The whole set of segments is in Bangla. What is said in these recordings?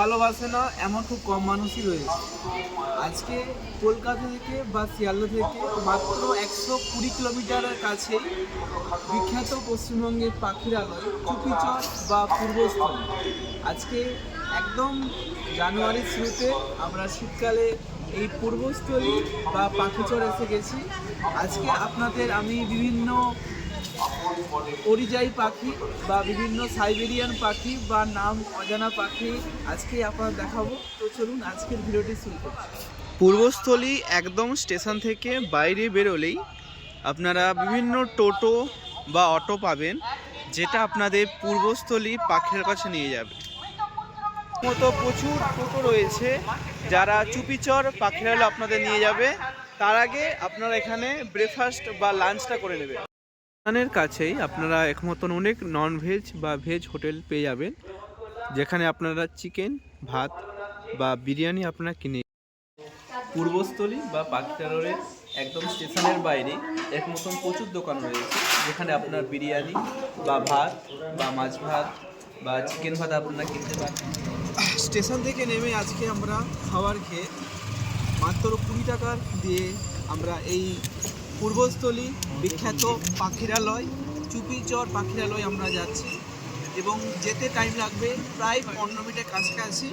ভালোবাসে না, এমন খুব কম মানুষই রয়েছে। আজকে কলকাতা থেকে বা শিয়ালদা থেকে মাত্র একশো কুড়ি কিলোমিটারের কাছে বিখ্যাত পশ্চিমবঙ্গের পাখিরালয় চুপিচর বা পূর্বস্থল। আজকে একদম জানুয়ারির শুরুতে আমরা শীতকালে এই পূর্বস্থলী বা পাখিচর এসে গেছি। আজকে আপনাদের আমি বিভিন্ন পরিযায়ী পাখি বা বিভিন্ন সাইবেরিয়ান পাখি বা নাম অজানা পাখি আজকে আপনারা দেখাবো। তো চলুন আজকের ভিডিওটি শুরু করছি পূর্বস্থলী একদম স্টেশন থেকে বাইরে বেরোলেই আপনারা বিভিন্ন টোটো বা অটো পাবেন, যেটা আপনাদের পূর্বস্থলী পাখির কাছে নিয়ে যাবে। মতো প্রচুর টোটো রয়েছে, যারা চুপিচর পাখিরালয় আপনাদের নিয়ে যাবে। তার আগে আপনারা এখানে ব্রেকফাস্ট বা লাঞ্চটা করে নেবেন। স্টেশনের কাছেই আপনারা এক মতন অনেক নন ভেজ বা ভেজ হোটেল পেয়ে যাবেন, যেখানে আপনারা চিকেন ভাত বা বিরিয়ানি আপনারা কিনে পূর্বস্থলী বা পাখিটারের একদম স্টেশনের বাইরে এক মতন প্রচুর দোকান রয়েছে, যেখানে আপনার বিরিয়ানি বা ভাত বা মাছ ভাত বা চিকেন ভাত আপনারা কিনতে পারেন। স্টেশন থেকে নেমে আজকে আমরা খাবার খেয়ে মাত্র কুড়ি টাকার দিয়ে আমরা এই পূর্বস্থলী বিখ্যাত পাখিরালয়, চুপিচর পাখিরালয় আমরা যাচ্ছি এবং যেতে টাইম লাগবে প্রায় পনেরো মিনিটের কাছাকাছি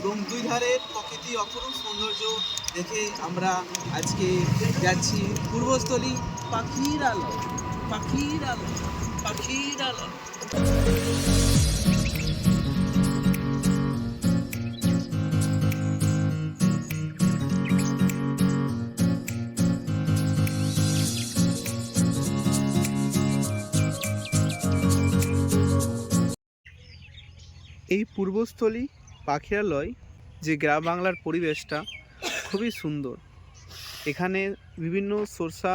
এবং দুই ধারের প্রকৃতি অপরূপ সৌন্দর্য দেখে আমরা আজকে যাচ্ছি পূর্বস্থলী পাখিরালয় পাখিরালয় পাখিরালয়। এই পূর্বস্থলী পাখিরালয় যে গ্রাম বাংলার পরিবেশটা খুবই সুন্দর। এখানে বিভিন্ন সরষা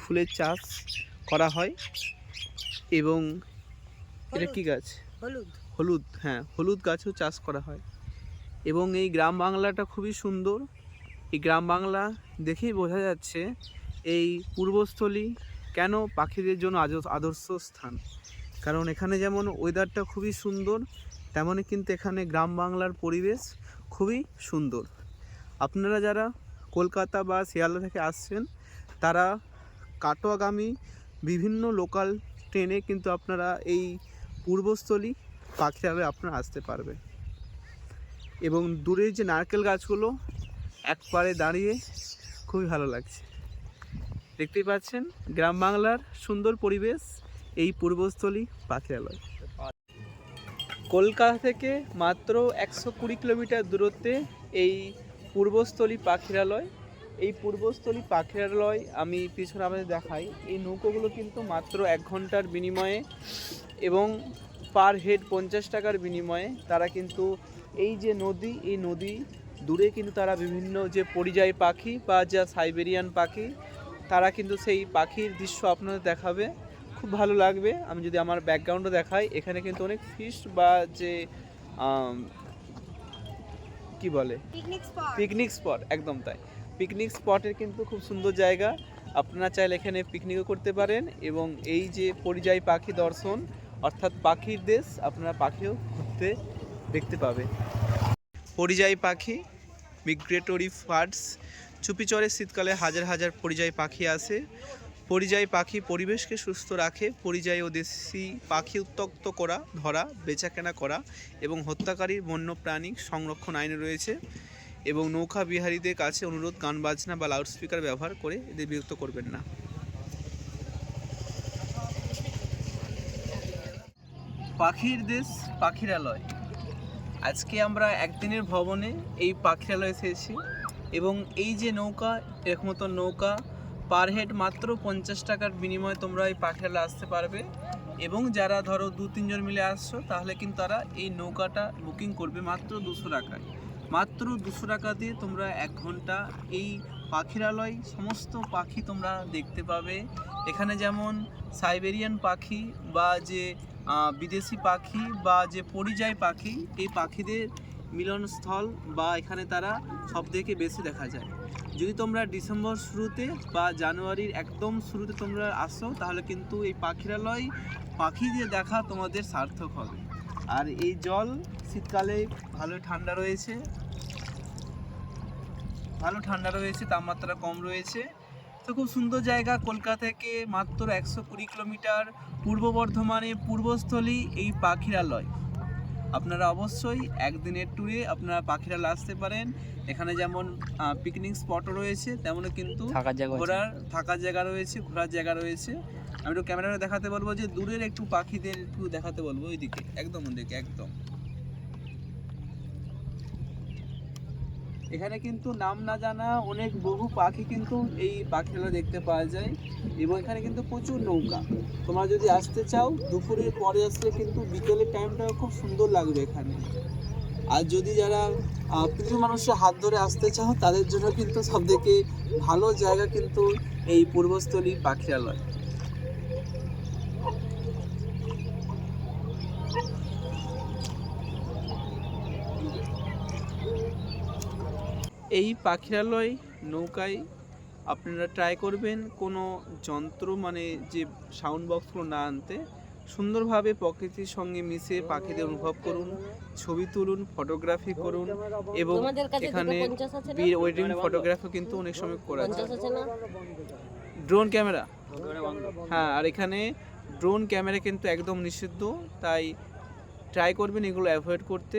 ফুলের চাষ করা হয় এবং এটা কি গাছ? হলুদ। হলুদ হ্যাঁ হলুদ গাছও চাষ করা হয়। এবং এই গ্রাম বাংলাটা খুবই সুন্দর। এই গ্রাম বাংলা দেখেই বোঝা যাচ্ছে এই পূর্বস্থলী কেন পাখিদের জন্য আদর্শ স্থান। কারণ এখানে যেমন ওয়েদারটা খুবই সুন্দর তেমনই কিন্তু এখানে গ্রাম বাংলার পরিবেশ খুবই সুন্দর। আপনারা যারা কলকাতা বা শিয়ালদা থেকে আসছেন, তারা কাটোয়াগামী বিভিন্ন লোকাল ট্রেনে কিন্তু আপনারা এই পূর্বস্থলী পাখিরালয়ে আপনারা আসতে পারবেন। এবং দূরের যে নারকেল গাছগুলো একবারে দাঁড়িয়ে খুবই ভালো লাগছে। দেখতেই পাচ্ছেন, গ্রাম বাংলার সুন্দর পরিবেশ এই পূর্বস্থলী পাখিরালয়। কলকাতা থেকে মাত্র একশো কুড়ি কিলোমিটার দূরত্বে এই পূর্বস্থলী পাখিরালয়। এই পূর্বস্থলী পাখিরালয় আমি পিছনে আমাদের দেখাই। এই নৌকোগুলো কিন্তু মাত্র এক ঘণ্টার বিনিময়ে এবং পার হেড পঞ্চাশ টাকার বিনিময়ে তারা কিন্তু এই যে নদী, এই নদী দূরে কিন্তু তারা বিভিন্ন যে পরিযায়ী পাখি বা যা সাইবেরিয়ান পাখি, তারা কিন্তু সেই পাখির দৃশ্য আপনাদের দেখাবে। খুব ভালো লাগবে। আমি যদি আমার ব্যাকগ্রাউন্ডও দেখাই এখানে কিন্তু অনেক ফিশ বা যে কি বলে? পিকনিক স্পট একদম তাই। পিকনিক স্পটের কিন্তু খুব সুন্দর জায়গা। আপনারা চাইলে এখানে পিকনিকও করতে পারেন এবং এই যে পরিযায়ী পাখি দর্শন অর্থাৎ পাখির দেশ আপনারা পাখিও ঘুরতে দেখতে পাবে পরিযায়ী পাখি মিগ্রেটরি বার্ডস চুপিচরে শীতকালে হাজার হাজার পরিযায়ী পাখি আসে। পরিযায়ী পাখি পরিবেশকে সুস্থ রাখে, পরিযায়ী ও দেশি পাখি উত্তক্ত করা, ধরা, বেচাকেনা করা এবং হত্যাকারী বন্যপ্রাণী সংরক্ষণ আইন রয়েছে এবং নৌকা বিহারীদের কাছে অনুরোধ, গান, বাজনা বা লাউডস্পিকার ব্যবহার করে এদের বিরক্ত করবেন না। পাখির দেশ, পাখিরালয়। আজকে আমরা একদিনের ভবনে এই পাখিরালয় এসেছি এবং এই যে নৌকা এরকম নৌকা পার হেড মাত্র পঞ্চাশ টাকার বিনিময়ে তোমরা এই পাখিরালয় আসতে পারবে। এবং যারা ধরো দু তিনজন মিলে আসছো, তাহলে কিন্তু তারা এই নৌকাটা বুকিং করবে মাত্র দুশো টাকায়। মাত্র দুশো টাকা দিয়ে তোমরা এক ঘণ্টা এই পাখিরালয়, সমস্ত পাখি তোমরা দেখতে পাবে। এখানে যেমন সাইবেরিয়ান পাখি বা যে বিদেশি পাখি বা যে পরিযায়ী পাখি, এই পাখিদের মিলনস্থল বা এখানে তারা সব থেকে বেশি দেখা যায়। যদি তোমরা ডিসেম্বর শুরুতে বা জানুয়ারির একদম শুরুতে তোমরা আসো, তাহলে কিন্তু এই পাখিরালয় পাখি দিয়ে দেখা তোমাদের সার্থক হবে। আর এই জল শীতকালে ভালো ঠান্ডা রয়েছে। ভালো ঠান্ডা রয়েছে, তাপমাত্রা কম রয়েছে। তো খুব সুন্দর জায়গা, কলকাতা থেকে মাত্র একশো কুড়ি কিলোমিটার পূর্ব বর্ধমানে পূর্বস্থলী এই পাখিরালয়। আপনারা অবশ্যই একদিনের ট্যুরে আপনারা পাখিরা আসতে পারেন। এখানে যেমন পিকনিক স্পটও রয়েছে তেমন কিন্তু। ঘোরার থাকার জায়গা রয়েছে ঘোরার জায়গা রয়েছে। আমি একটু ক্যামেরাটা দেখাতে বলব যে দূরের একটু পাখিদের একটু দেখাতে বলব ওইদিকে একদম ওইদিকে একদম। এখানে কিন্তু নাম না জানা অনেক বহু পাখি কিন্তু এই পাখিগুলো দেখতে পাওয়া যায় এবং এখানে কিন্তু প্রচুর নৌকা। তোমরা যদি আসতে চাও, দুপুরের পরে আসলে কিন্তু বিকেলের টাইমটা খুব সুন্দর লাগবে এখানে। আর যদি যারা কিছু মানুষের হাত ধরে আসতে চাও, তাদের জন্য কিন্তু সব থেকে ভালো জায়গা কিন্তু এই পূর্বস্থলী পাখিরালয় এই পাখিরালয় নৌকায় আপনারা ট্রাই করবেন কোনো যন্ত্র মানে যে সাউন্ড বক্সগুলো না আনতে সুন্দরভাবে প্রকৃতির সঙ্গে মিশে পাখিদের অনুভব করুন ছবি তুলুন ফটোগ্রাফি করুন এবং এখানে ওয়েডিং ফটোগ্রাফি কিন্তু অনেক সময় করা যায়। ড্রোন ক্যামেরা হ্যাঁ আর এখানে ড্রোন ক্যামেরা কিন্তু একদম নিষিদ্ধ তাই ট্রাই করবেন এগুলো অ্যাভয়েড করতে।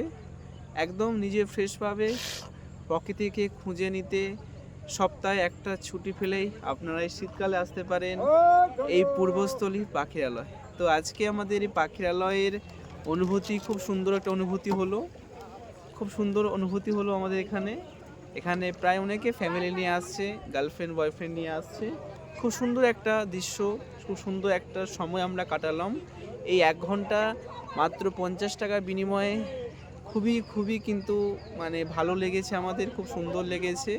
একদম নিজে ফ্রেশভাবে প্রকৃতিকে খুঁজে নিতে সপ্তাহে একটা ছুটি ফেলেই আপনারা এই শীতকালে আসতে পারেন এই পূর্বস্থলী পাখিরালয়। তো আজকে আমাদের এই পাখিরালয়ের অনুভূতি খুব সুন্দর একটা অনুভূতি হলো। খুব সুন্দর অনুভূতি হলো আমাদের এখানে। এখানে প্রায় অনেকে ফ্যামিলি নিয়ে আসছে গার্লফ্রেন্ড বয়ফ্রেন্ড নিয়ে আসছে। খুব সুন্দর একটা দৃশ্য, খুব সুন্দর একটা সময় আমরা কাটালাম। এই এক ঘণ্টা মাত্র পঞ্চাশ টাকার বিনিময়ে খুবই খুবই কিন্তু মানে ভালো লেগেছে আমাদের, খুব সুন্দর লেগেছে।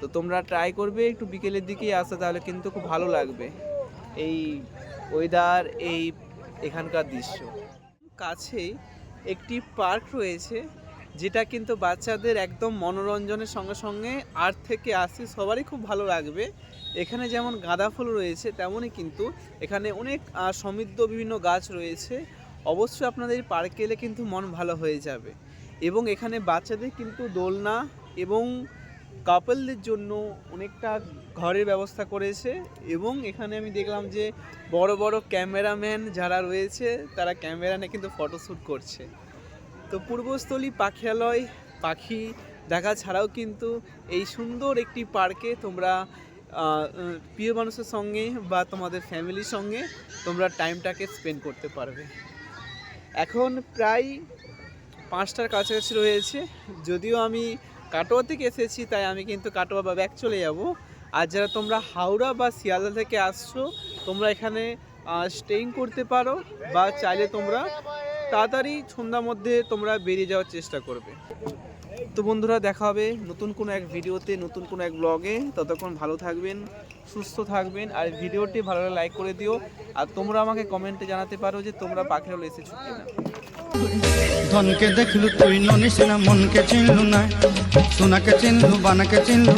তো তোমরা ট্রাই করবে, একটু বিকেলের দিকেই আসতে, তাহলে কিন্তু খুব ভালো লাগবে। এই ওয়েদার এই এখানকার দৃশ্য। কাছেই একটি পার্ক রয়েছে, যেটা কিন্তু বাচ্চাদের একদম মনোরঞ্জনের সঙ্গে সঙ্গে আর্ট থেকে আসে, সবারই খুব ভালো লাগবে। এখানে যেমন গাঁদা ফুল রয়েছে, তেমনই কিন্তু এখানে অনেক সমৃদ্ধ বিভিন্ন গাছ রয়েছে। অবশ্যই আপনাদের পার্কে এলে কিন্তু মন ভালো হয়ে যাবে। এবং এখানে বাচ্চাদের কিন্তু দোলনা এবং কাপলদের জন্য অনেকটা ঘরের ব্যবস্থা করেছে। এবং এখানে আমি দেখলাম যে বড় বড় ক্যামেরাম্যান যারা রয়েছে, তারা ক্যামেরা নিয়ে কিন্তু ফটোশ্যুট করছে। তো পূর্বস্থলী পাখিরালয় পাখি দেখা ছাড়াও কিন্তু এই সুন্দর একটি পার্কে তোমরা প্রিয় মানুষের সঙ্গে বা তোমাদের ফ্যামিলির সঙ্গে তোমরা টাইমটাকে স্পেন্ড করতে পারবে। এখন প্রায় পাঁচটার কাছাকাছি রয়েছে। যদিও আমি কাটোয়া থেকে এসেছি, তাই আমি কিন্তু কাটোয়া বা ব্যাক চলে যাব। আর যারা তোমরা হাওড়া বা শিয়ালদা থেকে আসছো, তোমরা এখানে স্টেইং করতে পারো বা চাইলে তোমরা তাড়াতাড়ি সন্ধ্যার মধ্যে তোমরা বেরিয়ে যাওয়ার চেষ্টা করবে। তো বন্ধুরা দেখা হবে নতুন কোনো এক ভিডিওতে, নতুন কোনো এক ব্লগে ততক্ষণ ভালো থাকবেন, সুস্থ থাকবেন, আর ভিডিওটি ভালো লাইক করে দিও। আর তোমরা আমাকে কমেন্টে জানাতে পারো যে তোমরা পাখিরালয় এসেছ কিনা। ধনকে দেখলু তুই ননিস না, মনকে চিনলু না। সোনাকে চিনলু, বানাকে চিনলু।